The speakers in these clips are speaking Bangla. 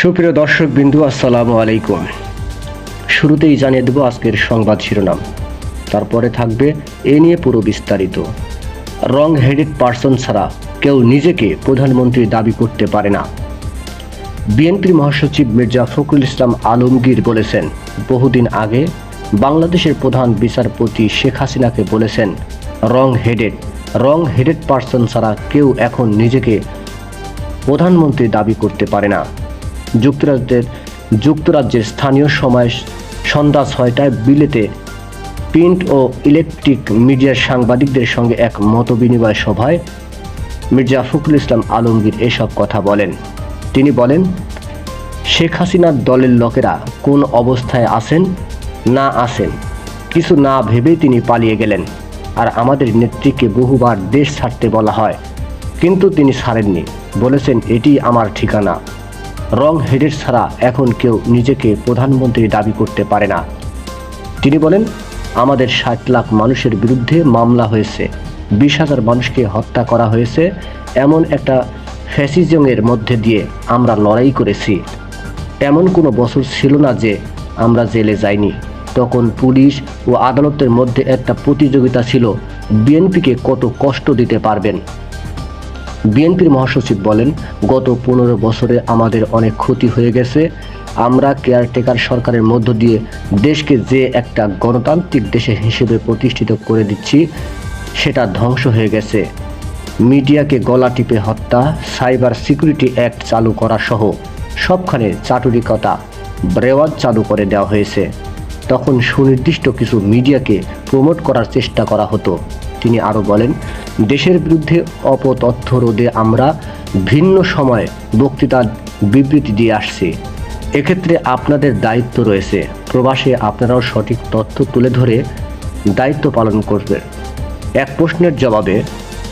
সুপ্রিয় দর্শক বিন্দু আসসালামু আলাইকুম। শুরুতেই জানিয়ে দেব আজকের সংবাদ শিরোনাম। তারপরে থাকবে এ নিয়ে পুরো বিস্তারিত। রং হেডেড পার্সন ছাড়া কেউ নিজেকে প্রধানমন্ত্রী দাবি করতে পারে না। বিএনপির মহাসচিব মির্জা ফখরুল ইসলাম আলমগীর বলেছেন, বহুদিন আগে বাংলাদেশের প্রধান বিচারপতি শেখ হাসিনাকে বলেছেন, wrong headed wrong headed person ছাড়া কেউ এখন নিজেকে প্রধানমন্ত্রী দাবি করতে পারে না। যুক্তরাজ্যের যুক্তরাজ্যের স্থানীয় সময় সন্ধ্যা ছয়টায় বিলেতে প্রিন্ট ও ইলেকট্রিক মিডিয়ার সাংবাদিকদের সঙ্গে এক মতবিনিময় সভায় মির্জা ফখরুল ইসলাম আলমগীর এসব কথা বলেন। তিনি বলেন, শেখ হাসিনার দলের লোকেরা কোন অবস্থায় আছেন, না আছেন, কিছু না ভেবেই তিনি পালিয়ে গেলেন, আর আমাদের নেত্রীকে বহুবার দেশ ছাড়তে বলা হয়, কিন্তু তিনি ছাড়েননি। বলেছেন, এটি আমার ঠিকানা। রং হেডের ছাড়া এখন কেউ নিজেকে প্রধানমন্ত্রী দাবি করতে পারে না। তিনি বলেন, আমাদের ষাট লাখ মানুষের বিরুদ্ধে মামলা হয়েছে। বিশ হাজার মানুষকে হত্যা করা হয়েছে। এমন একটা ফ্যাসিজমের মধ্যে দিয়ে আমরা লড়াই করেছি। এমন কোনো বছর ছিল না যে আমরা জেলে যাইনি। তখন পুলিশ ও আদালতের মধ্যে একটা প্রতিযোগিতা ছিল, বিএনপিকে কত কষ্ট দিতে পারবেন? বিএনপির মহাসচিব বলেন, গত পনেরো বছরে আমাদের অনেক ক্ষতি হয়ে গেছে। আমরা কেয়ারটেকার সরকারের মধ্য দিয়ে দেশকে যে একটা গণতান্ত্রিক দেশে হিসেবে প্রতিষ্ঠিত করে দিচ্ছি, সেটা ধ্বংস হয়ে গেছে। মিডিয়াকে গলা টিপে হত্যা, সাইবার সিকিউরিটি অ্যাক্ট চালু করা সহ সবখানে চাটুরিকতা রেওয়াজ চালু করে দেওয়া হয়েছে। তখন সুনির্দিষ্ট কিছু মিডিয়াকে প্রমোট করার চেষ্টা করা হতো। তিনি আরও বলেন, দেশের বিরুদ্ধে অপতথ্য রোধে আমরা ভিন্ন সময়ে বক্তৃতার বিবৃতি দিয়ে আসছি। এক্ষেত্রে আপনাদের দায়িত্ব রয়েছে। প্রবাসে আপনারাও সঠিক তথ্য তুলে ধরে দায়িত্ব পালন করবেন। এক প্রশ্নের জবাবে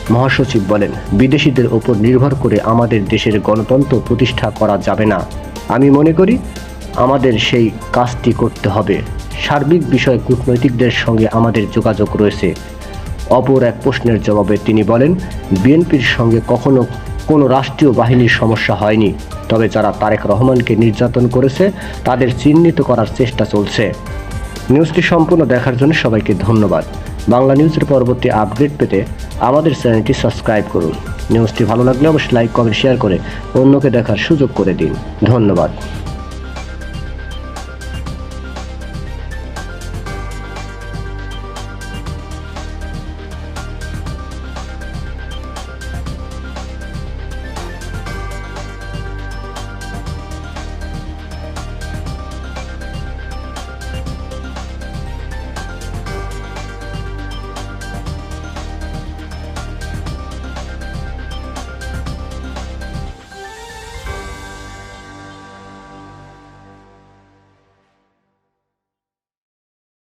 মহাসচিব বলেন, বিদেশিদের ওপর নির্ভর করে আমাদের দেশের গণতন্ত্র প্রতিষ্ঠা করা যাবে না। আমি মনে করি আমাদের সেই কাজটি করতে হবে। সার্বিক বিষয়ে কূটনৈতিকদের সঙ্গে আমাদের যোগাযোগ রয়েছে। অপর এক প্রশ্নের জবাবে তিনি বলেন, বিএনপির সঙ্গে কখনো কোনো রাষ্ট্রীয় বাহিনীর সমস্যা হয়নি, তবে যারা তারেক রহমানকে নির্যাতন করেছে, তাদের চিহ্নিত করার চেষ্টা চলছে। নিউজটি সম্পূর্ণ দেখার জন্য সবাইকে ধন্যবাদ। বাংলা নিউজের পরবর্তী আপডেট পেতে আমাদের চ্যানেলটি সাবস্ক্রাইব করুন। নিউজটি ভালো লাগলে অবশ্যই লাইক, কমেন্ট, শেয়ার করে অন্যকে দেখার সুযোগ করে দিন। ধন্যবাদ।